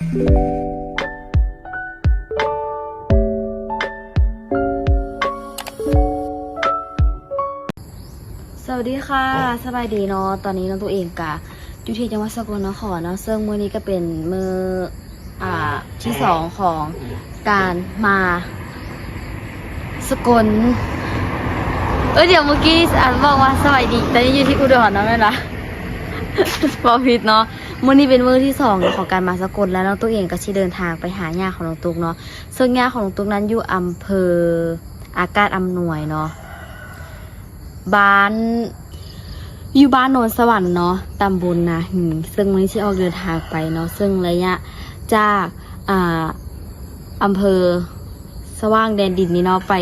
สวัสดีค่ะ สบายดีเนาะ ตอนนี้น้องตัวเองกะอยู่ที่จังหวัดสกลนครเนาะ ซึ่งมื้อนี้ก็เป็นมืออ่าที่สองของการมาสกล เอ้ยเดี๋ยวเมื่อกี้อ่านบอกว่าสวัสดี ตอนนี้อยู่ที่อุดรเนาะแม่นะบอกผิดเนาะ มื้อนี้เป็นมือที่สองของการมาสกลแล้วน้องตัวเองก็ชิเดินทางไปหาญาของน้องตุ๊กเนาะซึ่งญาของน้องตุ๊กนั้นอยู่อำเภออากาศอำนวยเนาะบ้านอยู่บ้านโนนสวรรค์เนาะตำบลนาหินซึ่งวันนี้ที่ออกเดินทางไปเนาะซึ่งระยะจากอ่าอำเภอสว่างแดนดินนี่เนาะไป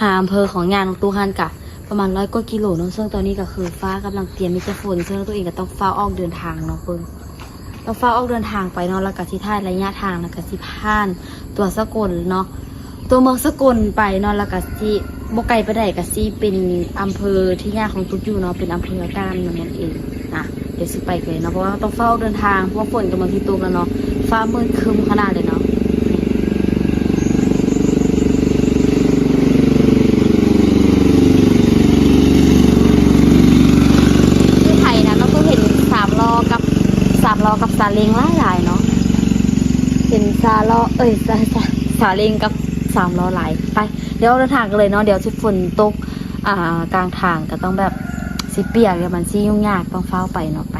หาอำเภอของงานของตู้ฮันกะประมาณร้อยกว่ากิโลเนาะซึ่งตอนนี้ก็คือฟ้ากำลังเตรียมมิจะฝนซึ่งตัวเองก็ต้องฟ้าออกเดินทางเนาะเพิ่ง ต้องฟ้าออกเดินทางไปเนาะแล้วก็ที่ท่ายระยะทางแล้วก็สิผ่าน ตัวสกลเนาะตัวเมืองสกลไปเนาะแล้วก็สิบไกลไปได้ก็สิเป็นอำเภอที่ย่าของตุกอยู่เนาะเป็นอำเภอการนั่นเองนะเดี๋ยวสิไปเลยเนาะเพราะว่าต้องเฝ้าเดินทางเพราะว่าฝนกำลังที่ตกแล้วเนาะฟ้ามืดครึ้มขนาดเลยเนาะที่ไทยนะเราก็เห็นสามล้อกับสามล้อกับซา เล้งหลายๆเนาะเห็นซาล้อเอ้ยซาซาซาเลงกับสามล้อหลายไป เดี๋ยวเราเดินทางกันเลยเนาะเดี๋ยวสิฝนตกอ่ากลางทางก็ต้องแบบสิเปียกเดี๋ยวมันสิยุ่งยากต้องเฝ้าไปเนาะไป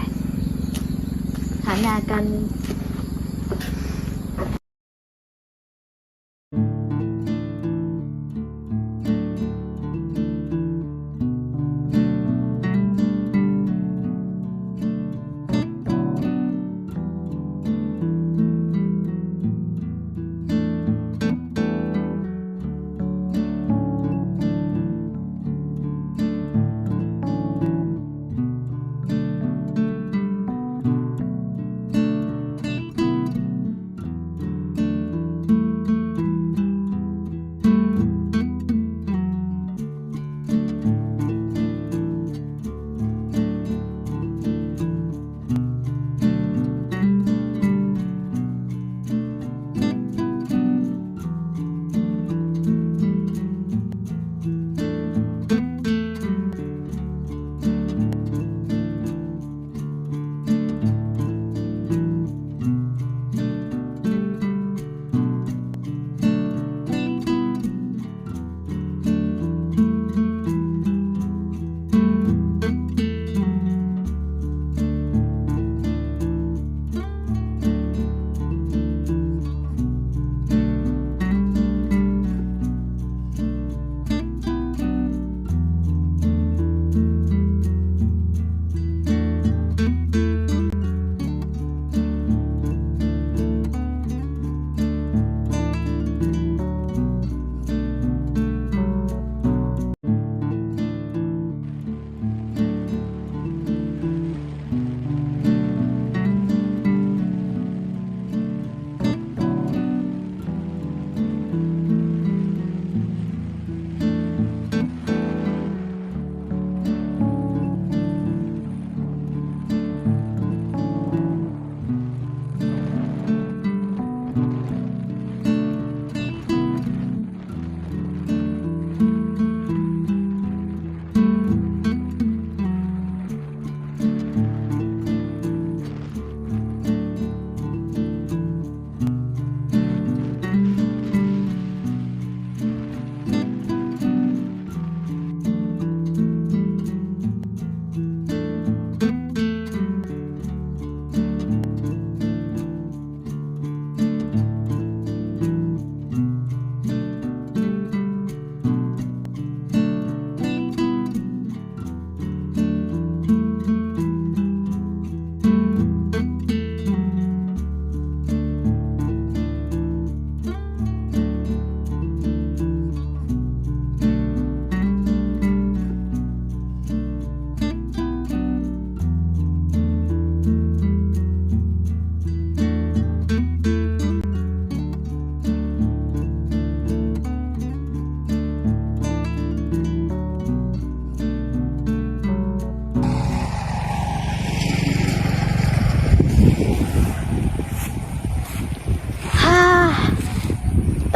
หายากัน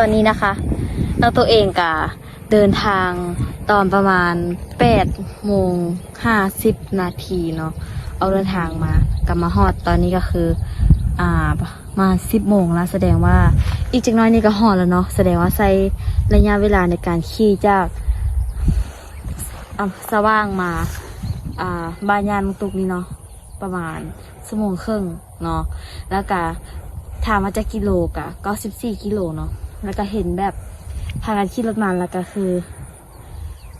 อนนี้นะคะเราตัวเองกะเดินทางตอนประมาณ8โมง50 นาทีเนาะเอาเดินทางมากลับมาฮอดตอนนี้ก็คืออ่ามาสิบโมงแล้วแสดงว่าอีกจักน้อยนี่ก็ฮอดแล้วเนาะแสดงว่าใช้ระยะเวลาในการขี่จากอ่าสว่างมาอ่าบ้านยานตุกนี่เนาะประมาณชั่วโมงครึ่งเนาะแล้วก็ถามว่าจะกิโลกะก็สิบสี่กิโลเนาะ แล้วก็เห็นแบบพากันขี่รถมาแล้วก็คือ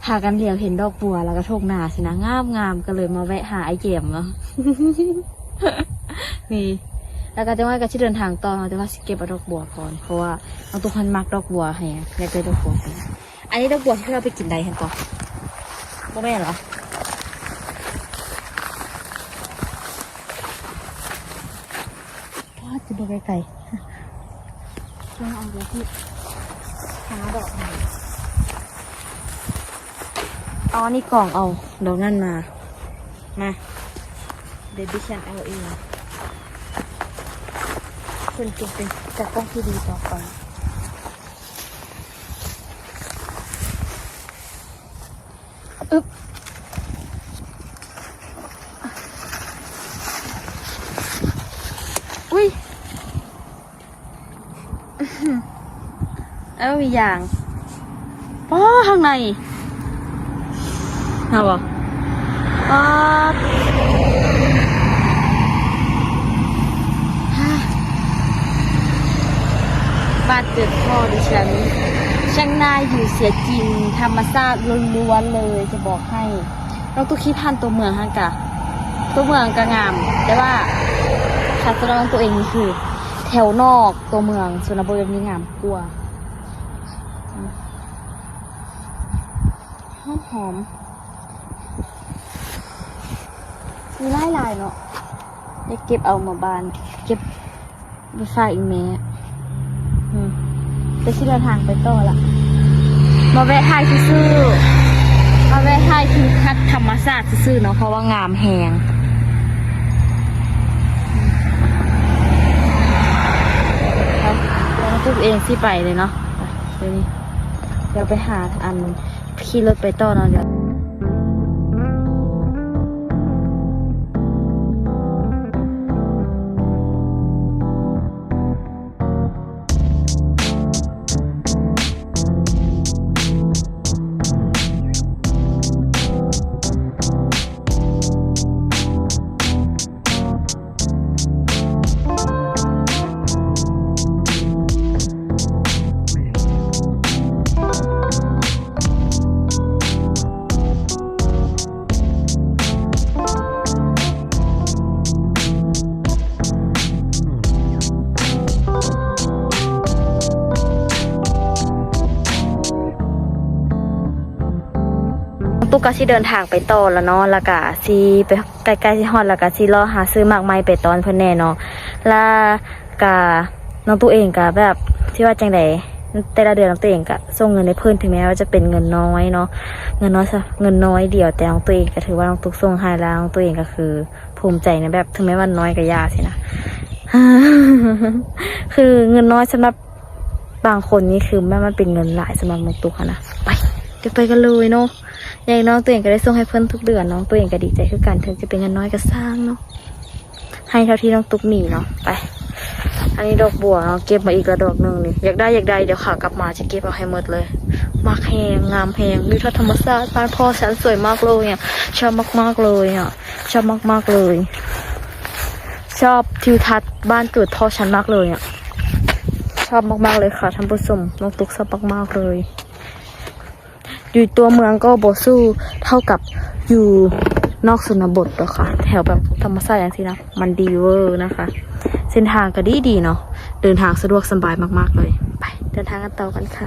พากันเลี้ยวเห็นดอกบัวแล้วก็โชกหนาสินะงามงามก็เลยมาแวะหาไอเจมเนาะนี่แล้วก็จะว่าก็ที่เดินทางต่อเนาะแต่ว่าสิเก็บเอาดอกบัวก่อนเพราะว่าเราทุกคนมักดอกบัวให้อะอยากได้ดอกบัวอันนี้ดอกบัวที่เราไปกินได้เห็นต่อบ่แม่เหรอพอจะดูไกลๆ ลองเอาดูที่หาดอกหนเอาอันนี้กล่องเอาดอกนั่นมา มาเดี๋ยวดิฉันเอาเองคุณจะเป็นจะต้องที่ดีต่อไปอึ๊บ แล้วมีอย่างป้าข้างในเอาบ่ป้าดฮ่าบ้านเกิดพ่อดิฉันช่างน่าอยู่เสียจริง ธรรมชาติล้วนๆเลยจะบอกให้ เราตุคิดทันตัวเมืองฮะกะ ตัวเมืองก็งาม แต่ว่าค่ะสำหรับตัวเองนี่คือ แถวนอกตัวเมืองส่วนบริเวณนี้งามกลัวหอมหอมมีไล่ลายเนาะได้เก็บเอามาบาน เก็บไปฝากอีกแม่ไปที่เดินทางไปต่อละมาแวะถ่ายซื่อมาแวะถ่ายคือคัดธรรมศาสตร์ซื่อเนาะเพราะว่างามแหง ปุ๊บเองสิไปเลยเนาะเดี๋ยวนี้เดี๋ยวไปหาอันขี่รถไปต่อเนาะเดี๋ยว ปุ๊กก็สิเดินทางไปต่อแล้วเนาะแล้วก็สิไปใกล้ๆสิฮอดแล้วก็สิรอหาซื้อมากไม้ไปตอนเพิ่นแน่เนาะแล้วก็น้องตัวเองก็แบบที่ว่าจังไดแต่ละเดือนน้องตัวเองก็ส่งเงินให้เพิ่นถึงแม้ว่าจะเป็นเงินน้อยเนาะเงินน้อยซะเงินน้อยเดียวแต่น้องตัวเองก็ถือว่าน้องตุกส่งให้แล้วน้องตัวเองก็คือภูมิใจในแบบ ถึงแม้ว่าน้อยก็ยาสินะคือเงินน้อยสำหรับบางคนนี่คือแม่มันเป็นเงินหลายสำหรับน้องตุกอะนะไป เดี๋ยวไปกันเลยเนาะอย่างน้องตัวเองก็ได้ส่งให้เพื่อนทุกเดือนน้องตัวเองก็ดีใจคือกันถึงจะเป็นเงินน้อยก็สร้างเนาะให้เท่าที่น้องตุ๊กมีเนาะไป อันนี้ดอกบัวเนาะเก็บมาอีกระดอกหนึ่งนี่อยากได้อยากได้เดี๋ยวขากลับมาจะเก็บเอาให้หมดเลยมากแหงงามแหงวิวทัศน์ธรรมชาติบ้านพ่อฉันสวยมากเลยอะชอบมากๆเลยอะชอบมากๆเลย ชอบทิวทัศน์บ้านเกิดพ่อฉันมากเลยอะชอบมากๆเลยค่ะท่านผู้ชมน้องตุ๊กชอบมากๆเลย อยู่ตัวเมืองก็บสู้เท่ากับอยู่นอกชนบทหรอกค่ะ แถวแบบธรรมชาติอย่างที่นะมันดีเวอร์นะคะ เส้นทางก็ดีดีเนาะเดินทางสะดวกสบายมากๆเลย ไปเดินทางกันต่อกันค่ะ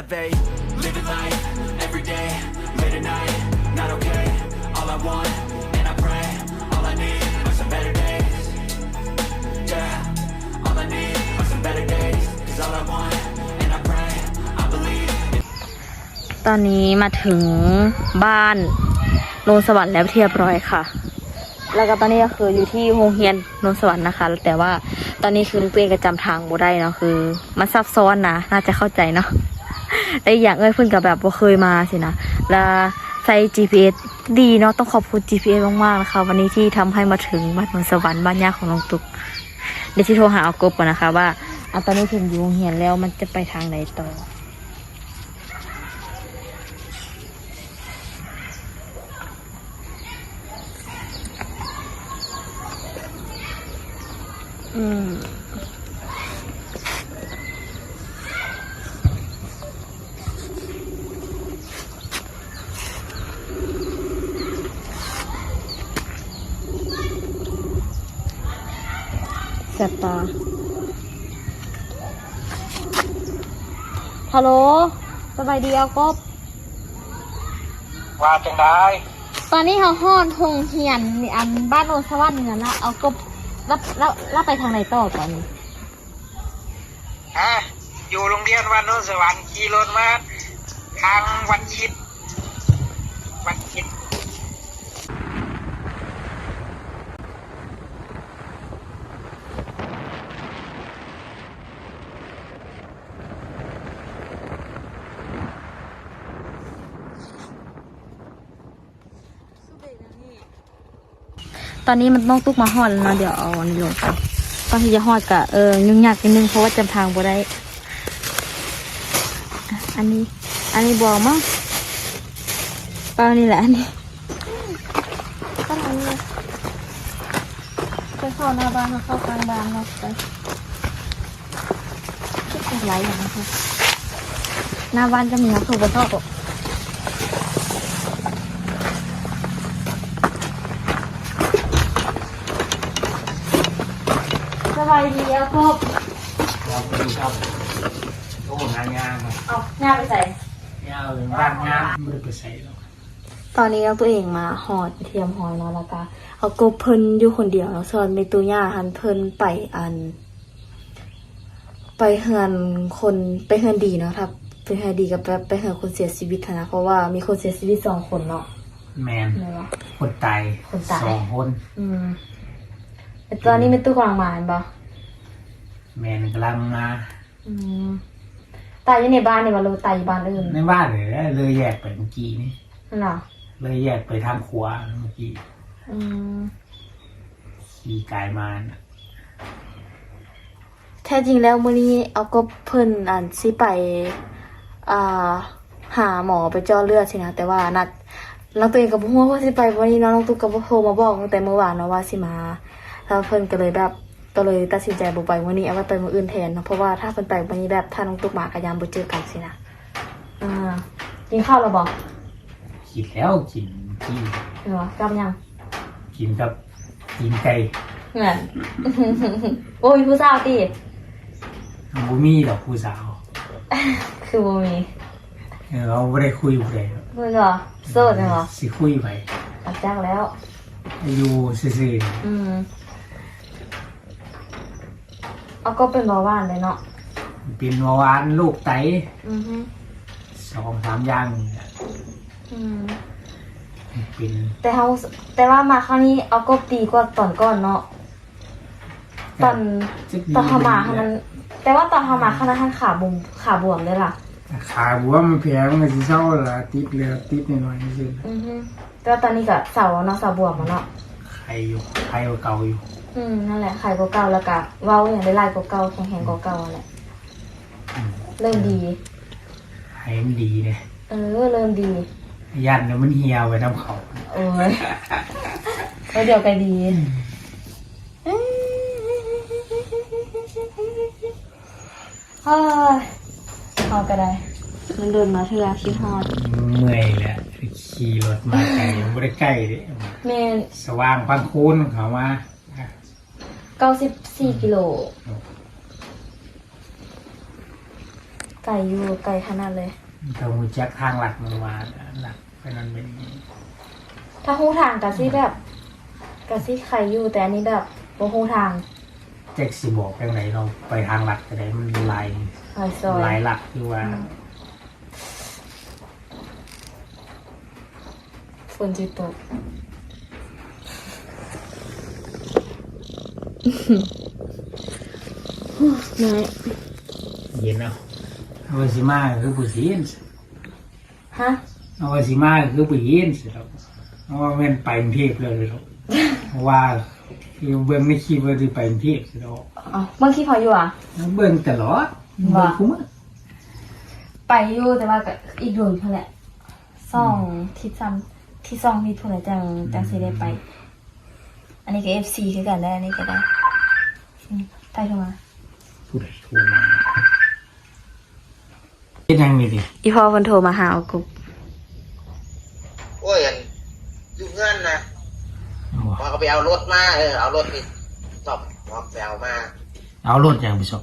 Elevate Living life every day, late at night, not okay. All I want, and I pray, all I need are some better days. Yeah, all I need are some better days. Cause all I want, and I pray, I believe. ตอนนี้มาถึงบ้านโนนสวรรค์แล้วเรียบร้อยค่ะ แล้วก็ตอนนี้ก็คืออยู่ที่โรงเรียนโนนสวรรค์นะคะ แต่ว่าตอนนี้คือลูกตัวเองก็จำทางบ่ได้เนาะคือ มันซับซ้อนนะ น่าจะเข้าใจเนาะ และอีกอย่างเอ้ยเพิ่นกับแบบบ่าเคยมาสินะแล้วใส่ GPS ดีเนาะต้องขอบคุณ GPS มากๆนะคะ วันนี้ที่ทำให้มาถึงบ้านโนนสวรรค์บ้านย่าของน้องตุกเดี๋ยวที่โทรหาเอากบก่อนนะคะ ว่าอะตอนนี้ถึงอยู่โรงเรียนแล้วมันจะไปทางไหนต่ออืม แสบตา ฮัลโหลสบายดีเอากบ ว่าจังได้ ตอนนี้เขาฮอดหงเฮียนนี่อันบ้านโนนสวัสดิ์นี่นะเอากบรับรับรับไปทางไหนต่อตอนนี้ฮะ อยู่โรงเรียนวันโนนสวรรค์ขี่รถมา ทางวันชิด วันชิด ต อนนี้มันต้องตุกมาฮอดแล้วนาะเดี๋ยวเอาอันนี้ลงไปตอนที่จะฮอดกะเออยุ่งยากนิดนึงเพราะว่าจำทางบ่ได้ อันนี้ อันนี้บอกมั้งเปล่านี่แหละอันนี้ก็อันนี้ไปเข้าหน้าบ้านเข้ากลางบ้านเนาไปคิดอะไรอย่างเงี้ยค่ะหน้าบ้านจะมีเขาถูกบนโต๊ะายดีแล้วครบครับครับโอ้งานงานครับเอาหน้าไปใส่ยาวเลยบ้านงานไม่ได้ไปใส่หรอกตอนนี้เราตัวเองมาหอดเทียมหอยเนาะแล้วก็เอากบเพิ่นอยู่คนเดียวเนาะส่วนเมตุย่าหันเพิ่นไปอัน ไปเฮือนคนไปเฮือนดีเนาะครับไปเฮือนดีกับไปไปเฮือนคนเสียชีวิตนะเพราะว่ามีคนเสียชีวิตสองคนเนาะแมนไหนวะคนตายคนตาย สองคน อืมแต่ตอนนี้เมตุกำลังมาเห็นปะ แมนกำลังมา อืมตายอยู่ในบ้านนี่วะหรือตายอยู่บ้านอื่นในบ้านเลยเลยแยกไปเมื่อกี้นี่นั่นเหรอเลยแยกไปทางขวาเมื่อกี้อืมขี่กายมาน่ะแท้จริงแล้วมื้อนี้เอาก็เพิ่นอันสิไป อ่า หาหมอไปเจาะเลือดสินะแต่ว่านัดแล้วตัวเองกับพ่อว่าสิไปวันนี้เนาะน้องตุ๊กกับพ่อโทรมาบอกตั้งแต่เมื่อวานเนาะว่าสิมาแล้วเพิ่นก็เลยแบบ ก็เลยตัดสินใจบ่ไปวันนี้เอาไว้ไปมื้ออื่นแทนเนาะเพราะว่าถ้าเพิ่นไปวันนี้แบบถ้าน้องตุ๊กมาก็ยามบ่เจอกันสินะอ่ากินข้าวแล้วบ่กินแล้วกินที่เห็นบ่กลับยังกินกับกินไก่เหมือนโอ้ยผู้สาวติบูมี่ดอกผู้สาว คือบ่มีเออเราไม่ได้คุยผู้ใดหรอกเพิ่นเหรอโสดเหรอสิคุยไปตัดจักแล้ว อยู่ซื่อๆอืม เอาก็เป็นเบาหวานเลยเนาะเป็นเบาหวานลูกไตอือฮึสองสามอย่างนี่แหละอืมเป็นแต่เขาแต่ว่ามาครั้งนี้เอาก็ดีกว่าตอนก่อนเนาะตอนจึกดีตอนเขามาครั้งนั้นแต่ว่าตอนเขามาครั้งนั้นท่านขาบุมขาบวมเลยล่ะ ขาบวมแผลมันก็สิเศร้าละติดเลือดติดหน่อยๆนี่สิอือฮึแต่ว่าตอนนี้ก็เสาเนาะเสาบวมอะเนาะไข้อยู่ไข้เก่าอยู่ ออืมนั่นแหละขายเก่าๆแล้วก็เว้าอย่างได้ลายเก่าๆแข็งๆเก่าๆนั่นแหละเริ่มดี ให้มันดีเนี่ยเออ เริ่มดี ยันเนี่ยมันเหี่ยวไปน้ำเขาโอ้ยเออเดี๋ยวกันดีเฮ้ยเอาก็ได้ มันเดินมาเถื่อคิดฮอดเมื่อยแหละขี่รถมาไกลไม่ได้ใกล้เด้แม่สว่างพังคูนเขามา เก้าสิบสี่กิโล ไก่อยู่ไก่ขนาดเลยเขาหูจักทางหลักมันมาหลักไปนั้นเป็นอย่างนี้ถ้าหูทางกะซี่แบบกะซี่ไข่อยู่แต่อันนี้แบบโบหูทางแจ็คสิบอกยังไงเราไปทางหลักก็ได้มันลายหอยซอยลายหลักคือว่า ฝนจะตก นายเย็นเอาเอาไว้สิมาก็คือผู้เย็นฮะเอาไว้สิมาก็คือผู้เย็นสิครับเอาว่าแม่นไปกรุงเทพเลยครับเพราะว่าคือเบิ่งในคลิปว่าสิไปกรุงเทพสิครับอ๋อเมื่อกี้พออยู่อะ เบิ่งตลอดเบิ่งคุ้มอไปอยู่แต่ว่าก็อีกโดนเท่าแหละสองทิศซ้ำที่สองที่ทุนจังจังสิได้ไป อันนี้ก็เอฟซีคือกันได้อันนี้ก็ได้อืมไทยโทรมาผู้ใดโทรมาเป็นยังนี่ดิอีพ่อคนโทรมาหาเอากุบโอ้ยอันอยู่เงื่อนนะบ่พอเขาไปเอารถมาเออเอารถนี่ตอบมอบแซวมา เอารถอย่างไปส่ง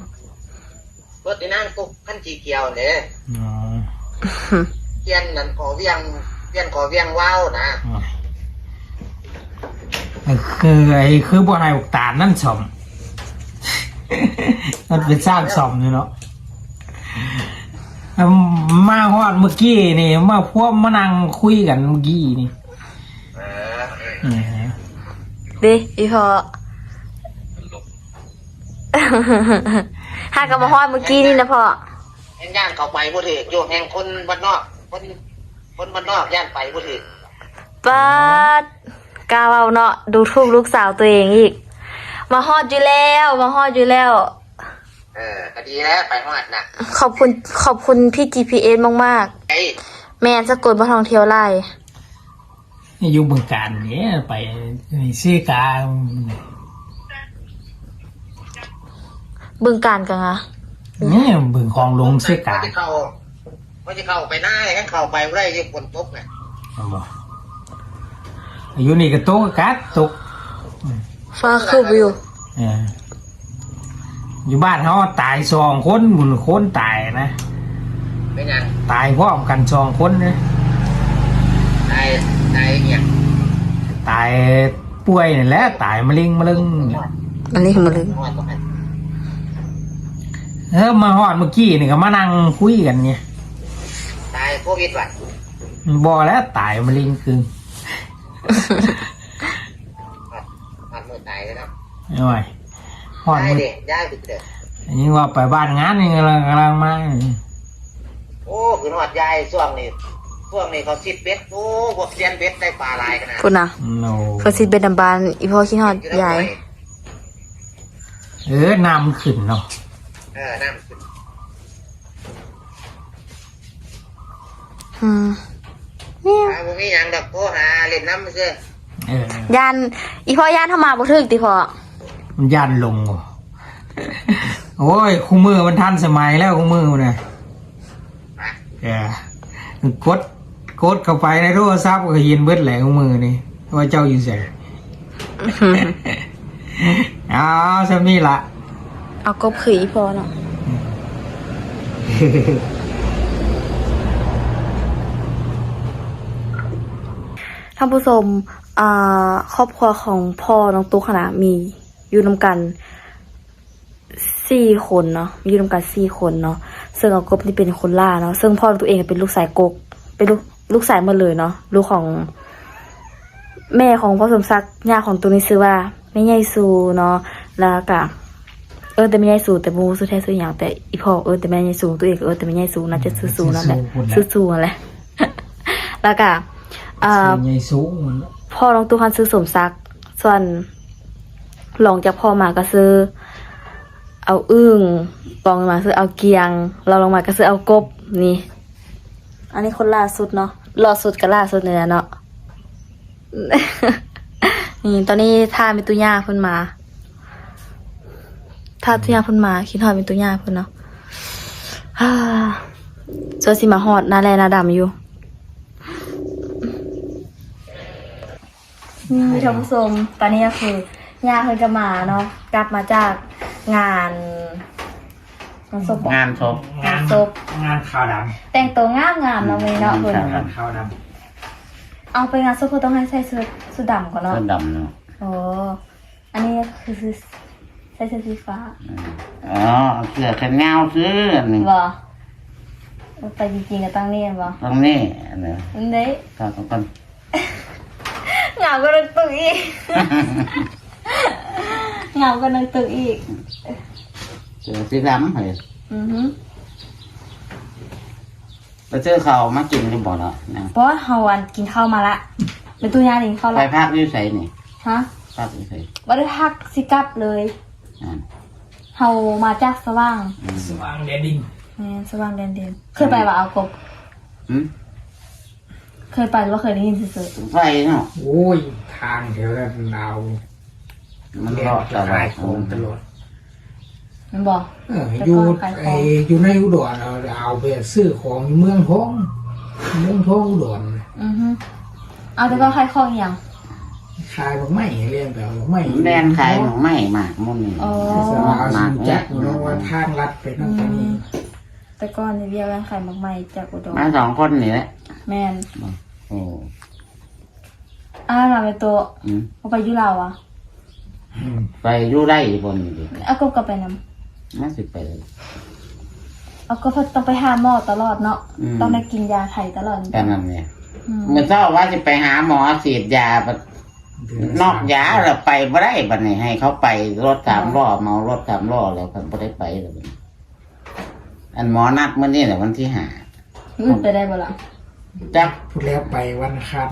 รถที่นั่งกุ๊กขั้นสีเขียวเนี่ยอ๋อเวียนนั่นขอเวียงเวียนขอเวียงว้าวนะอ๋อ คือไอ้คือบ่ให้อุกตาลนั่นสมมันเป็นสร้างสมอยู่เนาะอะมาฮอดเมื่อกี้นี่มาพวกมานั่งคุยกันเมื่อกี้นี่เออเอออืมดิอีพ่อหากับมาฮอดเมื่อกี้นี่นะพ่อแห่งย่านเขาไปบ่ถือโยแห่งคนบ้านนอก คนคนบ้านนอกย่านไปบ่ถือปัด กาวเอาเนาะดูทูบลูกสาวตัวเองอีก มาฮอดอยู่แล้ว มาฮอดอยู่แล้ว เออก็ดีแล้วไปฮอดนะขอบคุณขอบคุณพี่ GPS มากไอ้ๆ แมนสะกดมาท่องเที่ยวไล่อยู่เมืองการนี่ไปนี่ซีกาบึงการกันอะนี่เมืองคลองหลวงซีกาว่าจะเข้าว่าจะเข้าไปหน้าให้เข้าไปบ่ได้ที่ฝนตกน่ะเอาบ่ อยู่นี่ก็ตกอากาศตกฟ้าคือวิวเอออยู่บ้านเขาตายสองคนหมุนคนตายนะเป็นหยังตายพร้อมกันสองคนนะตายตายเนี่ยตายป่วยนี่แหละตายมะเร็งมะเร็งอันนี้มาเลยฮอดตรงนั้นเออมาฮอดเมื่อกี้นี่ก็มานั่งคุยกันเนี่ยตายโควิดว่ะบอแล้วตายมะเร็งคือ ฮอดมือตายเลยนะโอ้ยฮอดย้ายมื้อเด็กย้ายไปเถอะอันนี้ว่าไปบ้านงานนี่กำลังกำลังมาโอ้คือฮอดยายช่วงนี้ช่วงนี้เขาซิดเป็ดโอ้พวกเซียนเป็ดได้ปลาลายขนาดพูดนะโนฟอสิเป็นดับบานอีพ่อขี้ฮอดยายเออน้ำขึ้นเนาะเออน้ำขึ้นอืม เนี่ยอ่าบ่มีหยังดอกโทรหาเล่นน้ำซื่อเออยานอีพ่อยานทำมาบ่ถึกติพ่อมันยันลงว่ะโอ้ยคู่มือมันทันสมัยแล้วคู่มือมันนะไปแกกดกดเข้าไปในโทรศัพท์ก็เห็นเบิดแหละคู่มือนี่ว่าเจ้าอยู่ใส่เอาสำนี่ละเอากบขืออีพ่อเนาะ ท่านผู้ชมอ่าครอบครัวของพ่อน้องตุ๊กขนาดมีอยู่นำกันสี่คนเนาะมีอยู่นำกันสี่คนเนาะซึ่งเอากบนี่เป็นคนล่าเนาะซึ่งพ่อตัวเองเป็นลูกสายกก เป็นลูกลูกสายหมาเลยเนาะลูกของ แม่ของพ่อสมศักดิ์ย่าของตัวนี้ชื่อว่าแม่ใหญ่สูเนาะแล้วก็เออแต่แม่ใหญ่สูแต่บูสุดแท้สุดอย่างแต่อีพ่อเออแต่แม่ใหญ่สูตัวเองก็เออแต่แม่ใหญ่สูน่าจะสูๆนั่นแหละสูๆนั่นแหละแล้วก็ อ่าเสียงใหญ่สูงมันพ่อน้องตู้คันซื้อสมศักดิ์ส่วนลองจากพ่อมาก็ซื้อ เอาอึ้งลองมาซื้อเอาเกียงเราลงมาก็ซื้อเอากบนี่ อันนี้คนล่าสุดเนาะรอสุดกับล่าสุดเนี่ยเนาะ นี่ตอนนี้ท่ามีตุย่าเพิ่นมาท่าตุย่าเพิ่นมา คิดฮอดมีตุย่าเพิ่นเนาะฮ่าโซสิมาฮอดหน้าแลหน้าดำอยู่ นี่ท่านผู้ชมตอนนี้ก็คือย่าเพิ่นจะมาเนาะกลับมาจากงานงานศพบอก งานศพ งานศพ งานขาวดแต่งตัวงามงามๆเนาะมื้อนี้เนาะเพิ่นำงานขาวดเอาไปงานศพเพิ่นต้องให้ใส่เสื้อสุดดำก่อนเนาะเสื้อดำเนาะโอ้อันนี้คือใส่เสื้อสีฟ้าอ๋อเสื้อแขนยาวซื้ออันหนึ่งบ่ไปจริงๆก็ตั้งนี่บ่ตรงนี้อันนี้อันนี้ก็ต้องกันเห งาก็นึกตึกอีกเหงาก็นึกตึกอีกเสื้อสีดำเฮ้ยอือฮึไปซื้อข้าวมากินกันบ่เนาะนะเพราะว่าเฮาวันกินข้าวมาละเป็นตู้ยาดินข้าวไปละพักอยู่ใส่นี่ฮะพักอยู่ใส่บ่ได้พักสิกลับเลยอ่าเฮามาจากสว่างำสว่างแดนดิน แม่นสว่างแดนเดนเคยไปว่าเอากบหืม เคยไปหรือว่าเคยได้ยินซื่อไฟเนาะโอ้ย ทางแถวนั้นเรามันเรียก็นตลอขายดของตลอดๆมันบอก เอออยู่ไออยู่ในอุดรเอาเอาไปซื้อของเมืองทองเมืองทองอุดรอือฮึเอาแต่ก็คล้ายข้องอหย่างขายของไม่เรียนแบบของไม่แดนขายหนองไม้หมากมุ่นนี่อ๋อสาวเอาสิจักอยู่เนาะว่าทางลัดไปนั่นไปนี่แต่ก่อนนี่เรียกว่าขายหมักไหม้จากอุดรมาสองคนนี่แหละ แม่น โอ้อ้าวมาไปตัวอืมเอาไปอยุเราอะอืมไปอยู่ได้บนนี่ดิเอากบกลับไปนำน่าสิไปเลยเอาก็ต้องไปหาหมอตลอดเนาะอืม ต้องได้กินยาไข่ตลอดกันนั่นเนี่ยอืมเมื่อเช้าว่าจะไปหาหมอฉีดยาบัดเดืละนอกสมยาเราไปบ่ได้บัดนี้ให้เขาไปรถสามล้อเมารถสามล้อแล้วกันบ่ได้ไปแล้วบัดนี้อันหมอนัดมื้อนี้แหละวันที่ห้า อืมไปได้บ่ล่ะ จักพูดแล้วไปวันอังคัน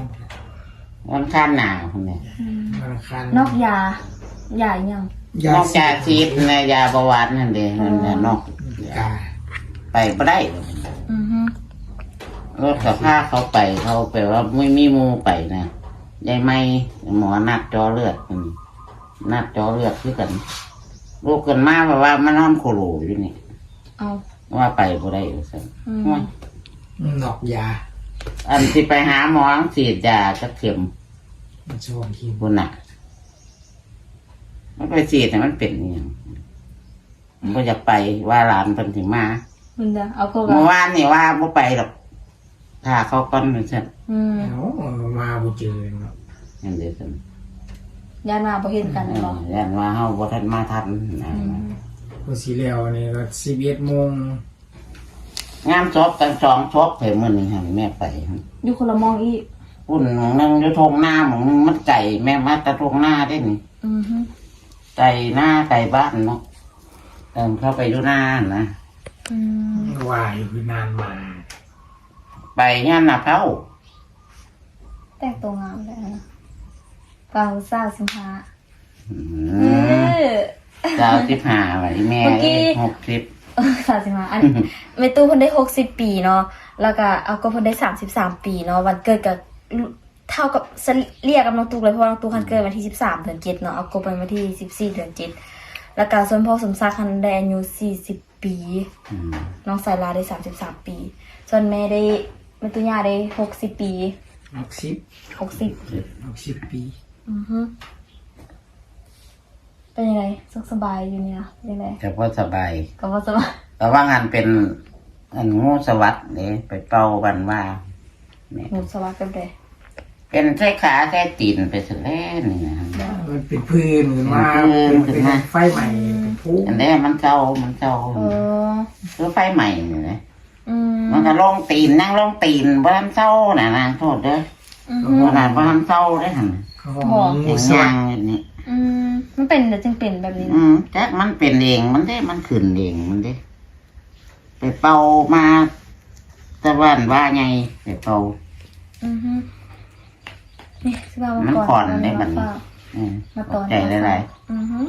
วันข้างหน้าคนนี้วันอังคันนอกยา ยาอีหยังนอกยาฉีดนะยาเบาหวานนั่นเด้นั่นน่ะนอกกาไปบ่ได้แล้วบัดนี้อือฮึรถกับผ้าเขาไปเขาไปว่าไม่มีหมูไปนะยายไม่หมอนัดจอเลือดอืมนัดจอเลือดคือกันลูกกันมาแบบว่ามันนอนโคโลอยู่นี่เอาว่าไปบ่ได้อยู่ซั่นอืมโอ้ยนอกยา อันที่ไปหาหมอฉีดยาจักเข็มมันชวนทีมบุญน่ะ มันไปฉีดแต่มันเป็นอหย่างมันก็จะไปว่าหลานเป็นถึงมามันเด้อเอากบเมื่ออะวานนี่ว่าบ่ไปหรอกถ้าเขาก้อนมันสั่นอืมเอามาบุเจอเนาะนั่นเดียวสั่นยานมาบ่เห็นกันเอบ่อยันว่าเฮาบ่ทันมาทันนะอืมพอสีแล้วนี่ก็สิบเอ็ดโม งงานศพกันสองศพเพิ่นมื้อนี้หั่นแม่ไปหั่นอยู่คนละมองอีกปุ่นหมองนึงอยู่ทงหน้าหมองนึงมันไก่แม่มาแตะทงหน้าได้นี่อือฮึไก่หน้าไก่บ้านเนาะเติมเข้าไปอยู่หน้านะอืมว่าอยู่คือนานมาไปงานนาเพ้าแต่งตัวงามเลยนะกลางสาวสิงหาอืเอมอเจ้าสิบห้าไว้แม่เมื่อกี้ หกสิบ สามสิบห้าอันเมตู้เพิ่นได้หกสิบปีเนาะแล้วก็เอาก็เพิ่นได้สามสิบสามปีเนาะวันเกิดกับเท่ากับเรียกกับน้องตุ๊กเลยเพราะว่าน้องตุ๊กคันเกิดวันที่สิบสามเดือนเจ็ดเนาะเอาก็ไปวันที่สิบสี่เดือนเจ็ดแล้วก็ส่วนพ่อสมศักดิ์คันได้อายุสี่สิบปีอืมน้องสายลาได้สามสิบสามปี ส่วนแม่ได้แม่ตุย่าได้หกสิบปีหกสิบหกสิบหกสิบปี อือฮึ เป็นยังไงสุขสบายอยู่เนี่ยเป็นยังไงแต่พอสบายก็ว่าสบายแต่ว่างานเป็นอันงูสวัสดเนี่ยไปเป่าบันว่าหนูสวัสดิ์กันเลยเป็นใช้ขาใช้ตีนไปเสร็จแล้วนี่นะมันเป็นพื้นขึ้นมาเป็นพื้นขึ้เป็นนมาไฟใหม่เป็นผู้อันนี้มันเจ้ามันเจ้าเออคือไฟใหม่นี่นะอืมมันก็ลงตีนนั่งลงตีนบ้านเจ้าน่ะนะโทษเด้ออืมขนาดบ้านเจ้าได้หันของอย่างสวย่านงนี่อื มมันเป็นแต่จึงเป็นแบบนี้อืนะมแจ๊กมันเป็นเองมันได้มันขึ้นเองมันได้ไปเป่ามาแต่บ้านว่าไงไปเป่า อือฮึนี่สิบามันมาผ่ก่ออนนได้บัดนี้มาฝากอืมมาขตออบนใจหลายๆอือฮึ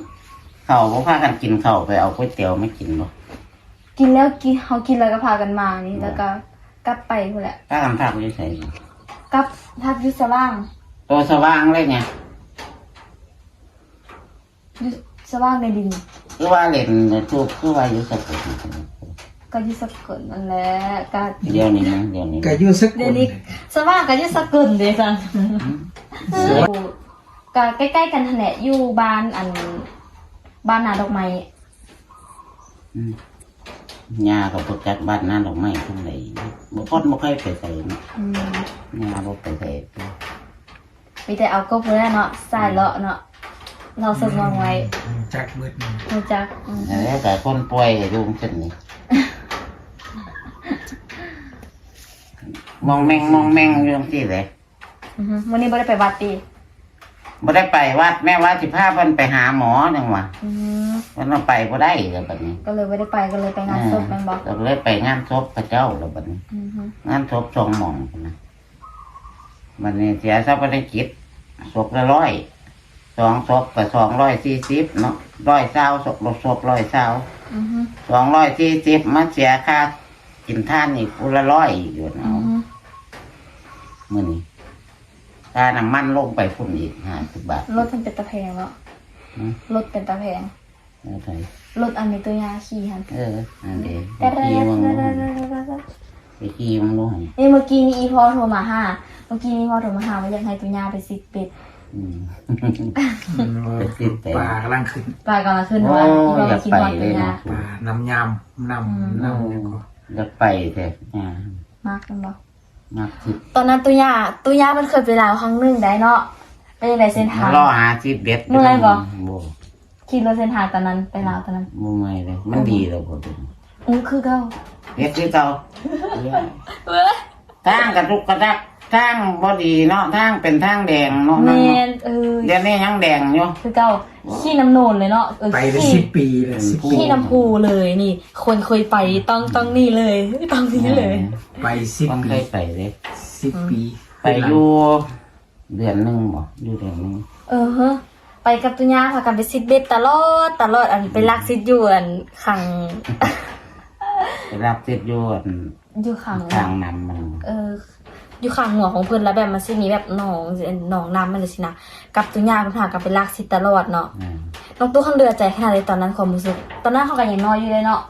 เขาบ่พากันกินข้าวไปเอาก๋วยเตี๋ยวไม่กินบ่กินแล้วกินเขากินแล้วก็พากันมานี่แล้วก็กลับไปพูนแหละพากันพักอยู่ไสกลับพักอยุสว่างตัวสว่างเลยไงอยุ สว่างในดินคือว่าเล่นทูบคือว่าอยู่สกุลก็อยุสกลนั่นแหละก็เดี๋ยวนี้นะเดี๋ยวนี้ก็อยู่สักคเดี๋ยวนนี้สว่างก็อยุสกลเด้จังก็ใกล้ๆกันนั่นแหละอยู่บ้านอันบ้านนาดอกไม้อืมยาก็บ่จักบ้านนั้นดอกไม้ทั้งใดบ่คนบ่ค่อยไปใส่เนาะอืมยาบ่ไปใส่ มีแต่เอาก็เพื่อเนาะสายเลาะเนาะ เราสึกมองไว้จักเบิดนี่รู้จักอืมแล้แต่คนป่วยอยู่จังซั่นนี่ มองแมงมองแมงอยู่จังซี่แหละอือฮึวันนี้บ่ได้ไปวัดตีบ่ได้ไปวัดแม่ว่าสิพาเพิ่นไปหาหมอจังหวะอืมเพิ่นเอาไปบ่ได้แล้วบัดนี้ก็เลยไม่ได้ไปก็เลยไปงานศพแมันบอกก็เลยไปงานศพพระเจ้าแล้วบัดนี้ อือฮึงานศพสองหมองพุ่นนะบัดนี้เสียทรัพย์ได้กิจศพละร้อย สองศพก็สองร้อยสี่สิบเนาะร้อยเศร้าศพศพร้อยเศร้าอือฮึสองร้อยสี่สิบมาเสียค่ากินท่านอีกอุละร้อยอีกอยู่อืเนาะอฮึมื้อนี้ค่าน้ำมันลงไปพุ่นอีกห้าสิบบาท รถมันเป็นตะแพงเนาะอืม รถเป็นตะแพงเอาไทยรถอันนี้ตัวยาขี่หันเอออันเดียวแต่ไปแต่ขี่มึงแต่ดูแต่แต่แต่ไปขี่มึงดูให้ นี่เมื่อกี้นี่อีพอโทรมาหาเมื่อกี้นี่พอโทรมาหาว่าอยากให้ตัวยาไปซิดเป็ด อืมปลากำลังขึ้นปลากำลังขึ้นโอ้ว่าอีพออยากกินไปหอดเลตัวยยานะปลาน้ำยำน้ำน้ำเนี่ยก็อยากไปแท้อ่ามากมันบอกมากที่ตอนนั้นตัวยาตัวยามันเคยไปลาวครั้งหนึ่งได้เนาะไปยังไงเส้นทางรอหาชีเบ็ดเมื่อยบ่ บ่ขี่รถเส้นทางตอนนั้นไปลาวตอนนั้นบ่เมื่อยเลย มันดีแล้วบ่ถึงอือคือเก่าเฮ็ดคือเก่าเว้ยทางกระทุกกระดัก ทางบ่ดีเนาะทางเป็นทางแดงเนาะแมนั่นเนาะนเออเดี๋ยวนี้ยังแดงอยู่ คือเก่าขี้น้ำโนนเลยเนาะเออไปได้ขี้สิบปีเลยสิบปีขี้น้ำพูเลยนี่ คนเคยไปต้องต้องนี่เลยต้องนี้เลย ไปสิบมันปีเคยไปเลยสิบปีไปอยู่เดือนหนึงบ่อยู่เดือนหนึงเออฮะไปกับตุญาพากันไปซิดเบ็ดตลอดตลอดอันไปลักซิดอยู่อันขัง ไปรับเสร็จอยู่อันอยู่ขัง ทางน้ำมัน เออ อยู่ขังหัวของเพิ่นแล้วแบบมันสิมีแบบหนองสิหนองน้ำมันเลยสินะกับตุญาเพิ่นพากันไปลักซิดตลอดเนาะอ่าน้องตู้เขาเรือใจขนาดเลยตอนนั้นความรู้สึก ตอนนั้นเขาก็ยังน้อยอยู่เลยเนาะ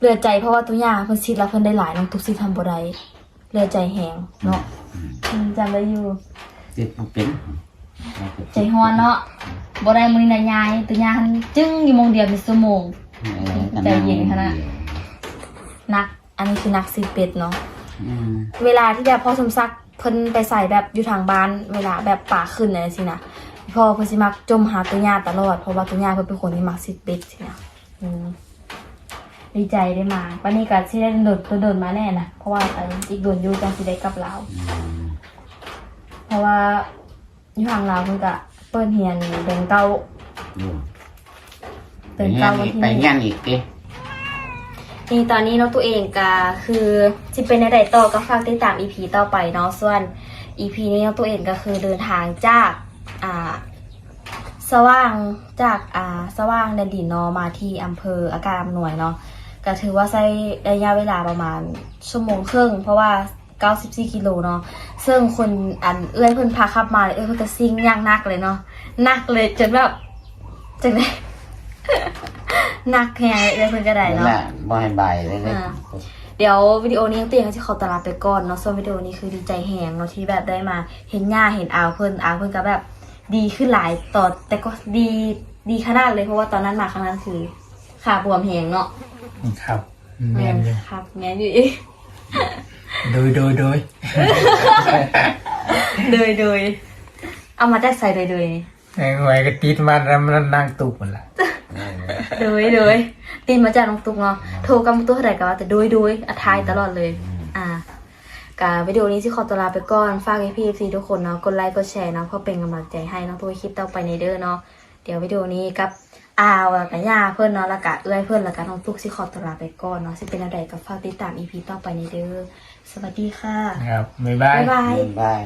เรือใจเพราะว่าตุญาเพิ่นซิดแล้วเพิ่นได้หลายน้องตุ๊กซิทำบ่ได้เรือใจแหงเนาะอืมจำได้อยู่เสร็จบ่เป็นใจฮอนเนาะบ่ได้มื้อนี้นะยายตุญาหันจึ้งอยู่โมงเดียวเป็นชั่วโมงเออก็ใจนั่งเย็นขนาดนักอันนี้คือนักซิดเป็ดเนาะอืม เวลาที่แบบพ่อสมศักดิ์เพิ่นไปใส่แบบอยู่ทางบ้าน เวลาแบบป่าขึ้นอะไรสินะพ่อเพิ่นสิมักจมหาตัวยาตลอดเพราะว่าตัวยาเพิ่นเป็นคนที่มักซิดเป็ดสินะอืมดีใจได้มาวันนี้ก็สิได้โดดโดดมาแน่นะเพราะว่าอันอีกโดนอยู่จังสิได้กลับลาวอืมเพราะว่าอยู่ทางลาวเพิ่นก็เปิดเฮียนเดือนเก้าอยู่เดือนเก้าวันที่ไปหนึ่งงานอีกติ นี่ตอนนี้น้องตัวเองก็คือจะเป็นในใดต่อก็ฝากติดตาม EP ต่อไปเนาะส่วน EP นี้น้องตัวเองก็คือเดินทางจากอ่าสว่างจากอ่าสว่างแดนดินเนาะมาที่อำเภออากาศอำนวยเนาะก็ถือว่าใช้ระยะเวลาประมาณชั่วโมงครึ่ง เพราะว่า 94 กิโลเนาะซึ่งคนอันเอื้อยเพิ่นพาขับมาเอื้อยเพิ่นก็ซิ่งย่างหนักเลยเนาะหนักเลยจนแบบจังไดห นักแฮงเอื้อยเพิ่นก็ได้นั่นเนาะแหละบ่ให้บายเลยเลยอ่า เดี๋ยววิดีโอนี้เตียงจะขอตลาดไปก่อนเนาะส่วนวิดีโอนี้คือดีใจแหงเนาะที่แบบได้มาเห็นหน้าเห็นอาวเพิ่นอาวเพิ่นก็แบบดีขึ้นหลายต่อแต่ก็ดีดีขนาดเลยเพราะว่าตอนนั้นมาครั้งนั้นคือขาบวมแหงเนาะครับแมนเลยครับแม่นอยู่อีกโดยโดยโดยโดยโดยเอามาจากใส่โดยโดยนี่ไอ้หวยก็ติดมาแล้วมันนั่งตุกมันละ โดยโดยตีนมาจากน้องตุ๊กเนาะโทรกับน้องตุ๊กเท่าไหร่ก็ว่าแต่โดยโดยอทายตลอดเลย อ่ากาวิดีโอนี้ที่ขอตัวลาไปก่อนฝากให้พี่ซีทุกคนเนาะกดไลค์กดแชร์เนาะเพื่อเป็นกำลังใจให้เน้องตัวคลิปต่อไปในเด้อเนาะเดี๋ยววิดีโอนี้กับอาวแล้วกับย่าเพื่อนเนาะแล้วก็เอื้อยเพื่อนแล้วก็น้องตุ๊กที่ขอตัวลาไปก่อนเนาะสิเป็นอะไรกับฝากติดตามอีพีต่อไปในเด้อสวัสดีค่ะ ครับบ๊ายบายบ๊ายบายบาย